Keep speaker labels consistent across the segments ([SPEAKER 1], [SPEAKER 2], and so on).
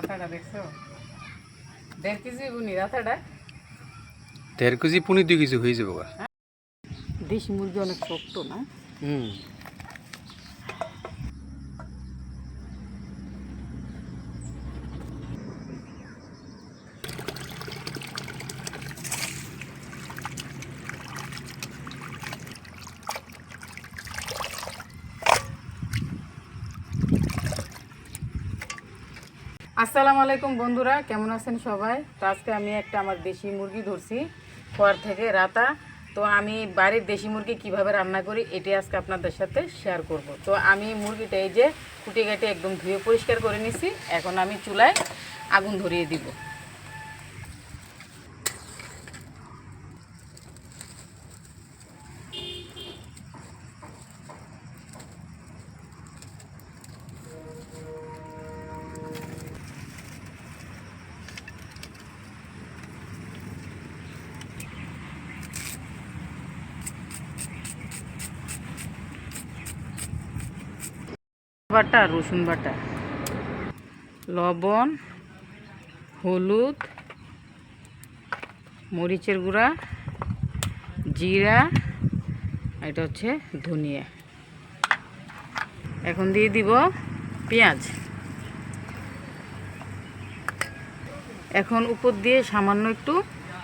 [SPEAKER 1] রাতাটা দেখছ? দেড় কেজি বুনি রাতাটা?
[SPEAKER 2] দেড় কেজি পুনি দুই কেজি হয়ে যাব গা।
[SPEAKER 1] দেশি মুরগি অনেক শক্ত না?
[SPEAKER 2] হুম।
[SPEAKER 1] আসসালামু আলাইকুম বন্ধুরা, কেমন আছেন সবাই? তো আজকে আমি একটা আমার দেশি মুরগি ধরছি, খোয়ার থেকে রাতা। তো আমি বাড়ির দেশি মুরগি কীভাবে রান্না করি এটি আজকে আপনাদের সাথে শেয়ার করব। তো আমি মুরগিটা এই যে কুটে কেটে একদম ধুয়ে পরিষ্কার করে নিছি, এখন আমি চুলায় আগুন ধরিয়ে দিব। বাটা, রসুন বাটা। লবণ, হলুদ, মরিচের গুঁড়া, জিরা এটা হচ্ছে ধনিয়া। এখন দিয়ে দিব পেঁয়াজ। এখন উপর দিয়ে সামান্য একটু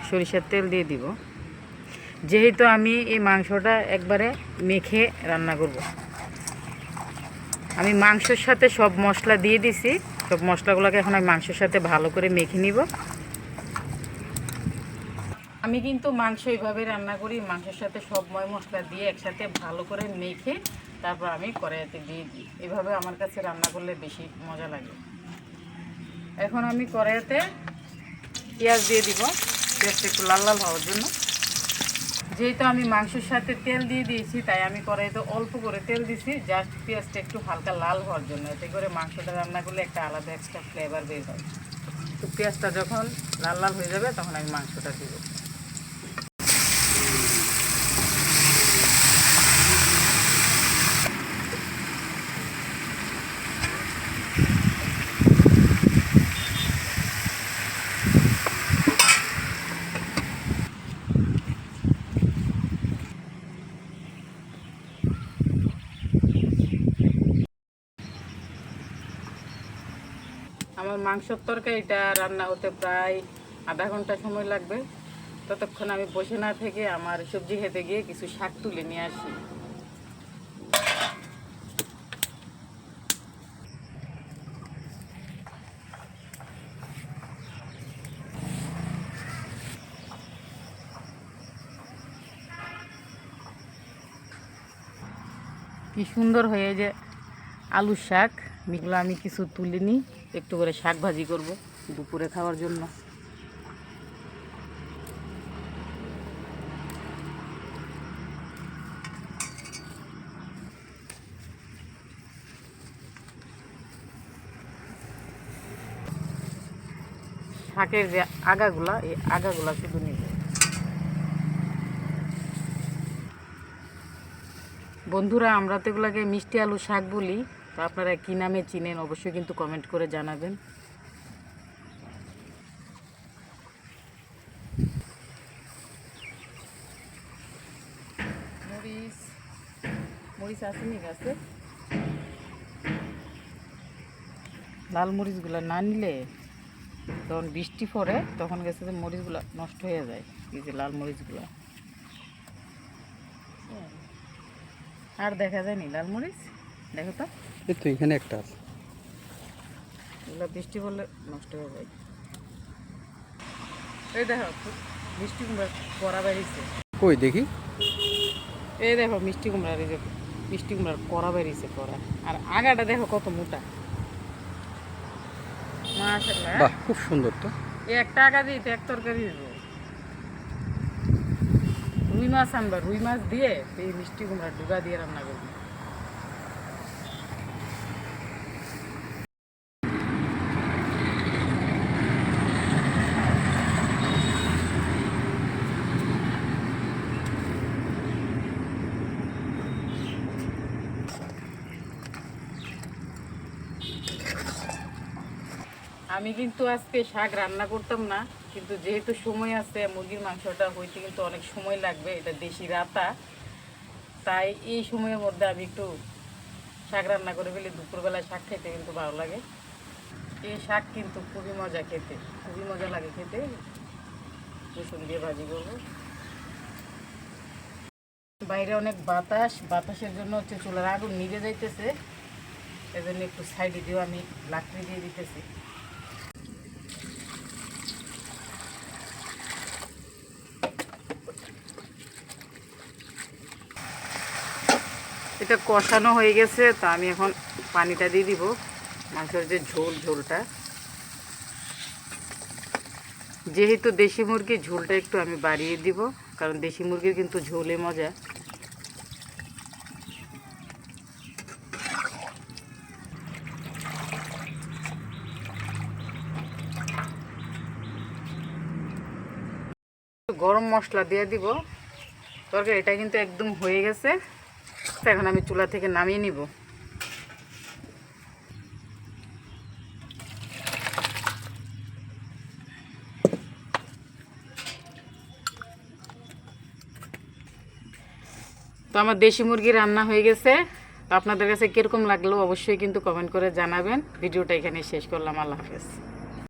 [SPEAKER 1] সরিষার তেল দিয়ে দিব। যেহেতু আমি এই মাংসটা একবারে মেখে রান্না করব। আমি মাংসের সাথে সব মশলা দিয়ে দিছি। সব মশলাগুলোকে এখন আমি মাংসের সাথে ভালো করে মেখে নিব। আমি কিন্তু মাংস এইভাবে রান্না করি, মাংসের সাথে সব ময় মশলা দিয়ে একসাথে ভালো করে মেখে তারপর আমি কড়াইতে দিয়ে দিই। এভাবে আমার কাছে রান্না করলে বেশি মজা লাগে। এখন আমি কড়াইতে পেঁয়াজ দিয়ে দিব। পেঁয়াজটা একটু লাল লাল হওয়ার জন্য। যেহেতু আমি মাংসের সাথে তেল দিয়ে দিয়েছি, তাই আমি কড়াইতে অল্প করে তেল দিছি জাস্ট পেঁয়াজটা একটু হালকা লাল হওয়ার জন্য। এতে করে মাংসটা রান্না করলে একটা আলাদা এক্সট্রা ফ্লেভার বের হয়। তো পেঁয়াজটা যখন লাল লাল হয়ে যাবে, তখন আমি মাংসটা দিব আমার মাংসর তরকারিটা রান্না হতে প্রায় আধা ঘণ্টা সময় লাগবে। ততক্ষণ আমি বসে না থেকে আমার সবজি খেতে গিয়ে কিছু শাক তুলে নিয়ে আসি। কি সুন্দর হয়ে যে আলু শাক। এগুলো আমি কিছু তুলে নিই একটু করে শাক ভাজি করব দুপুরে খাওয়ার জন্য। শাকের যে আগাগুলা, এই আগাগুলা শুধু নিব। বন্ধুরা, আমরা তো এগুলাকে মিষ্টি আলু শাক বলি। তো আপনারা কী নামে চিনেন অবশ্যই কিন্তু কমেন্ট করে জানাবেন। মরিচ মরিচ মরিচগুলো না নিলে যখন বৃষ্টি পড়ে, তখন গেছে যে মরিচগুলো নষ্ট হয়ে যায়, এই যে মরিচগুলো। আর দেখা যায়নি লাল মরিচ? দেখো তো।
[SPEAKER 2] এই তো এখানে একটা আছে।
[SPEAKER 1] এগুলো বৃষ্টি পড়লে নষ্ট হয়ে যায়। এই দেখো মিষ্টি কুমড়া কড়া বেরিয়েছে।
[SPEAKER 2] কই দেখি।
[SPEAKER 1] এই দেখো মিষ্টি এই যে মিষ্টি কুমড়ার কড়া বেরিয়েছে কড়া আর আগাটা দেখো কত মোটা।
[SPEAKER 2] বাহ খুব সুন্দর তো।
[SPEAKER 1] একটা আগা তো এক তরকারি দিব রুই মাছ আনবা রুই মাছ দিয়ে এই মিষ্টি কুমড়া ডুগা দিয়ে রান্না করবি। আমি কিন্তু আজকে শাক রান্না করতাম না, কিন্তু যেহেতু সময় আছে, মুরগির মাংসটা হইতে কিন্তু অনেক সময় লাগবে, এটা দেশি রাতা। তাই এই সময়ের মধ্যে আমি একটু শাক রান্না করে ফেলি, দুপুরবেলায় শাক খেতে কিন্তু ভালো লাগে। এই শাক কিন্তু খুবই মজা খেতে, খুবই মজা লাগে খেতে। রসুন দিয়ে ভাজি করব। বাইরে অনেক বাতাস, বাতাসের জন্য হচ্ছে চুলার আগুন নিভে যাইতেছে। এজন্য একটু সাইডে দিয়েও আমি লাকড়ি দিয়ে দিতেছি। এটা কষানো হয়ে গেছে, তা আমি এখন পানিটা দিয়ে দিব। মাংসের যে ঝোল, ঝোলটা। যেহেতু দেশি মুরগির ঝোলটা একটু আমি বাড়িয়ে দিব, কারণ দেশি মুরগির কিন্তু ঝোলে মজা। গরম মশলা দিয়ে দিব। তরকারি এটা কিন্তু একদম হয়ে গেছে। এখন আমি চুলা থেকে নামিয়ে নিব। তো আমার দেশি মুরগি রান্না হয়ে গেছে। আপনাদের কাছে কীরকম লাগল অবশ্যই কিন্তু কমেন্ট করে জানাবেন। ভিডিওটা এখানে শেষ করলাম। আল্লাহ হাফেজ।